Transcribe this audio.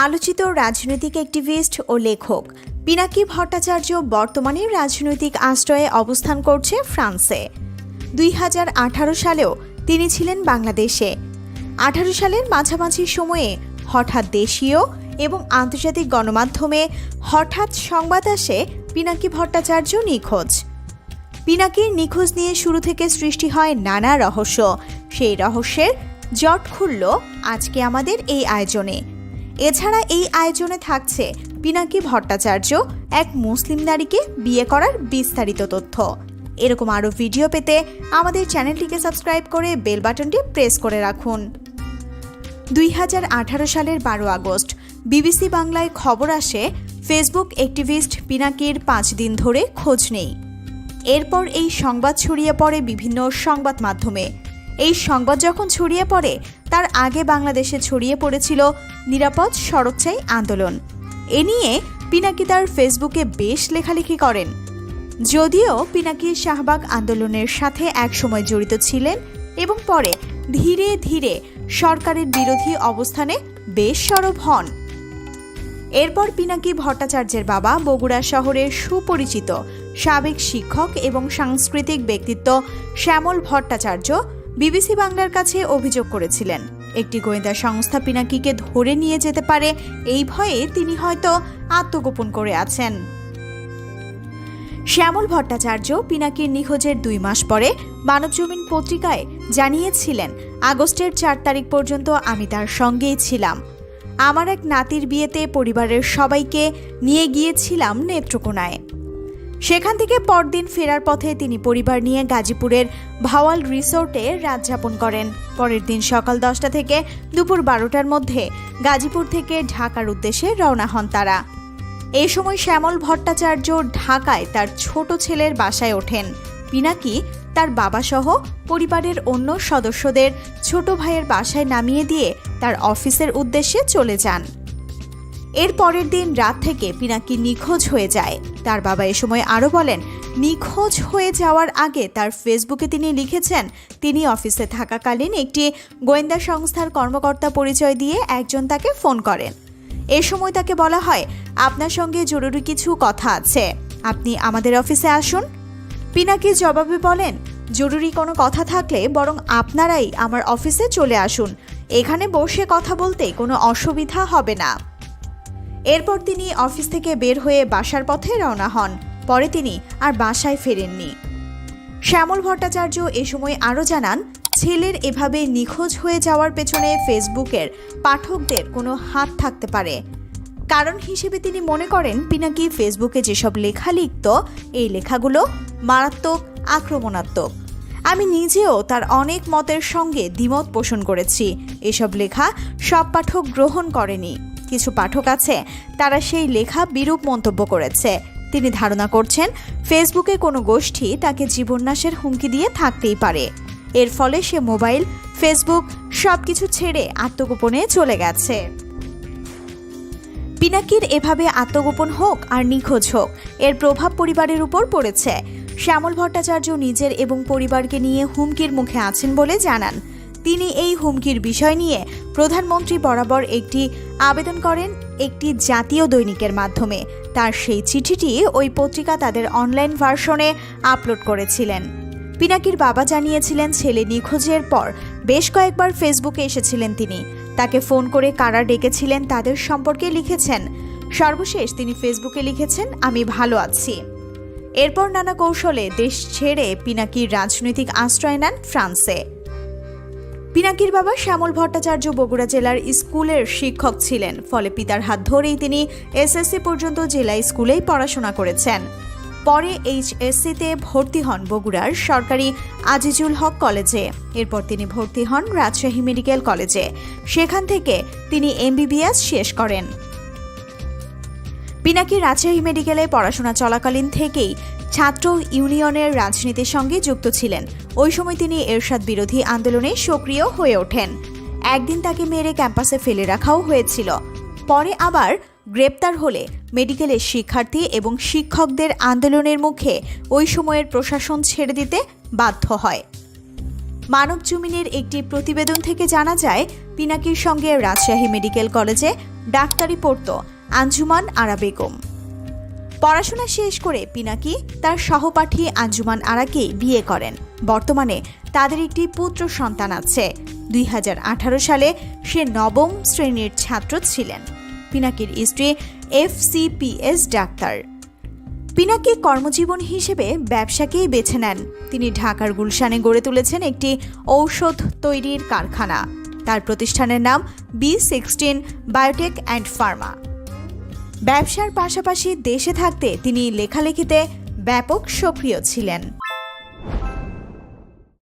আলোচিত রাজনৈতিক অ্যাক্টিভিস্ট ও লেখক। পিনাকি ভট্টাচার্য বর্তমানে রাজনৈতিক আশ্রয়ে অবস্থান করছে ফ্রান্সে। দুই হাজার আঠারো সালেও তিনি ছিলেন বাংলাদেশে। আঠারো সালের মাঝামাঝি সময়ে হঠাৎ দেশীয় এবং আন্তর্জাতিক গণমাধ্যমে হঠাৎ সংবাদ আসে পিনাকি ভট্টাচার্য নিখোঁজ। পিনাকির নিখোঁজ নিয়ে শুরু থেকে সৃষ্টি হয় নানা রহস্য। সেই রহস্যের জট খুলল আজকে আমাদের এই আয়োজনে। এছাড়া এই আয়োজনে থাকছে পিনাকি ভট্টাচার্য, এক মুসলিম নারীকে বিয়ে করার বিস্তারিত তথ্য। এরকম আরও ভিডিও পেতে আমাদের চ্যানেলটিকে সাবস্ক্রাইব করে বেল বাটনটি প্রেস করে রাখুন। দুই হাজার আঠারো সালের বারো আগস্ট, বিবিসি বাংলায় খবর আসে, ফেসবুক অ্যাক্টিভিস্ট পিনাকির পাঁচ দিন ধরে খোঁজ নেই। এরপর এই সংবাদ ছড়িয়ে পড়ে বিভিন্ন সংবাদ মাধ্যমে। এই সংবাদ যখন ছড়িয়ে পড়ে, তার আগে বাংলাদেশে ছড়িয়ে পড়েছিল নিরাপদ সড়ক চাই আন্দোলন। এ নিয়ে পিনাকি তার ফেসবুকে বেশ লেখালেখি করেন। যদিও পিনাকি শাহবাগ আন্দোলনের সাথে একসময় জড়িত ছিলেন এবং পরে ধীরে ধীরে সরকারের বিরোধী অবস্থানে বেশ সরব হন। এরপর পিনাকি ভট্টাচার্যের বাবা বগুড়া শহরের সুপরিচিত সাবেক শিক্ষক এবং সাংস্কৃতিক ব্যক্তিত্ব শ্যামল ভট্টাচার্য বিবিসি বাংলার কাছে অভিযোগ করেছিলেন। একটি গোয়েন্দা সংস্থা পিনাকিকে ধরে নিয়ে যেতে পারে এই ভয়ে তিনি হয়তো আত্মগোপন করে আছেন। শ্যামল ভট্টাচার্য পিনাকির নিখোঁজের দুই মাস পরে মানবজমিন পত্রিকায় জানিয়েছিলেন, আগস্টের চার তারিখ পর্যন্ত আমি তার সঙ্গেই ছিলাম। আমার এক নাতির বিয়েতে পরিবারের সবাইকে নিয়ে গিয়েছিলাম নেত্রকোনায়। সেখান থেকে পরদিন ফেরার পথে তিনি পরিবার নিয়ে গাজীপুরের ভাওয়াল রিসোর্টে রাত যাপন করেন। পরের দিন সকাল দশটা থেকে দুপুর বারোটার মধ্যে গাজীপুর থেকে ঢাকার উদ্দেশ্যে রওনা হন তারা। এই সময় শ্যামল ভট্টাচার্য ঢাকায় তার ছোট ছেলের বাসায় ওঠেন। পিনাকি তার বাবাসহ পরিবারের অন্য সদস্যদের ছোট ভাইয়ের বাসায় নামিয়ে দিয়ে তার অফিসের উদ্দেশ্যে চলে যান। এর পরের দিন রাত থেকে পিনাকি নিখোঁজ হয়ে যায়। তার বাবা এ সময় আরও বলেন, নিখোঁজ হয়ে যাওয়ার আগে তার ফেসবুকে তিনি লিখেছেন, তিনি অফিসে থাকাকালীন একটি গোয়েন্দা সংস্থার কর্মকর্তা পরিচয় দিয়ে একজন তাকে ফোন করেন। এ সময় তাকে বলা হয়, আপনার সঙ্গে জরুরি কিছু কথা আছে, আপনি আমাদের অফিসে আসুন। পিনাকি জবাবে বলেন, জরুরি কোনো কথা থাকলে বরং আপনারাই আমার অফিসে চলে আসুন। এখানে বসে কথা বলতে কোনো অসুবিধা হবে না। এরপর তিনি অফিস থেকে বের হয়ে বাসার পথে রওনা হন। পরে তিনি আর বাসায় ফেরেননি। শ্যামল ভট্টাচার্য এ সময় আরও জানান, ছেলের এভাবে নিখোঁজ হয়ে যাওয়ার পেছনে ফেসবুকের পাঠকদের কোনো হাত থাকতে পারে। কারণ হিসেবে তিনি মনে করেন, পিনাকি ফেসবুকে যেসব লেখা লিখত, এই লেখাগুলো মারাত্মক, আক্রমণাত্মক। আমি নিজেও তার অনেক মতের সঙ্গে দ্বিমত পোষণ করেছি। এসব লেখা সব পাঠক গ্রহণ করেনি। কিছু পাঠক আছে, তারা সেই লেখা বিরূপ মন্তব্য করেছে। তিনি ধারণা করছেন, ফেসবুকে কোনো গোষ্ঠী তাকে জীবন্যাসের হুমকি দিয়ে থাকতেই পারে। এর ফলে সে মোবাইল, ফেসবুক সব কিছু ছেড়ে আত্মগোপনে চলে গেছে। পিনাকির এভাবে আত্মগোপন হোক আর নিখোঁজ হোক, এর প্রভাব পরিবারের উপর পড়েছে। শ্যামল ভট্টাচার্য নিজের এবং পরিবারকে নিয়ে হুমকির মুখে আছেন বলে জানান। তিনি এই হুমকির বিষয় নিয়ে প্রধানমন্ত্রী বরাবর একটি আবেদন করেন একটি জাতীয় দৈনিকের মাধ্যমে। তার সেই চিঠিটি ওই পত্রিকা তাদের অনলাইন ভার্সনে আপলোড করেছিলেন। পিনাকির বাবা জানিয়েছিলেন ছেলে নিখোঁজের পর বেশ কয়েকবার ফেসবুকে এসেছিলেন তিনি। তাকে ফোন করে কারা ডেকেছিলেন তাদের সম্পর্কে লিখেছেন। সর্বশেষ তিনি ফেসবুকে লিখেছেন, আমি ভালো আছি। এরপর নানা কৌশলে দেশ ছেড়ে পিনাকির রাজনৈতিক আশ্রয় নেন ফ্রান্সে। পিনাকির বাবা শ্যামল ভট্টাচার্য বগুড়া জেলার স্কুলের শিক্ষক ছিলেন। ফলে পিতার হাত ধরেই তিনি এসএসসি পর্যন্ত জেলা স্কুলেই পড়াশোনা করেছেন। পরে এইচএসসিতে ভর্তি হন বগুড়ার সরকারি আজিজুল হক কলেজে। এরপর তিনি ভর্তি হন রাজশাহী মেডিকেল কলেজে। সেখান থেকে তিনি এমবিবিএস শেষ করেন। পিনাকি রাজশাহী মেডিকেলে পড়াশোনা চলাকালীন থেকেই ছাত্র ইউনিয়নের রাজনীতির সঙ্গে যুক্ত ছিলেন। ওই সময় তিনি এরশাদ বিরোধী আন্দোলনে সক্রিয় হয়ে ওঠেন। একদিন তাকে মেরে ক্যাম্পাসে ফেলে রাখাও হয়েছিল। পরে আবার গ্রেপ্তার হলে মেডিকেলের শিক্ষার্থী এবং শিক্ষকদের আন্দোলনের মুখে ওই সময়ের প্রশাসন ছেড়ে দিতে বাধ্য হয়। মানব জমিনের একটি প্রতিবেদন থেকে জানা যায়, পিনাকির সঙ্গে রাজশাহী মেডিকেল কলেজে ডাক্তারি পড়ত আঞ্জুমান আরা বেগম পড়াশোনা শেষ করে পিনাকি তার সহপাঠী আঞ্জুমান আরাকে বিয়ে করেন। বর্তমানে তাদের একটি পুত্র সন্তান আছে। দুই হাজার আঠারো সালে সে নবম শ্রেণির ছাত্র ছিলেন। পিনাকির স্ত্রী এফসিপিএস ডাক্তার। পিনাকি কর্মজীবন হিসেবে ব্যবসাকেই বেছে নেন। তিনি ঢাকার গুলশানে গড়ে তুলেছেন একটি ঔষধ তৈরির কারখানা। তার প্রতিষ্ঠানের নাম B sixteen biotech and pharma. ব্যবসার পাশাপাশি দেশে থাকতে তিনি লেখালেখিতে ব্যাপক সক্রিয় ছিলেন।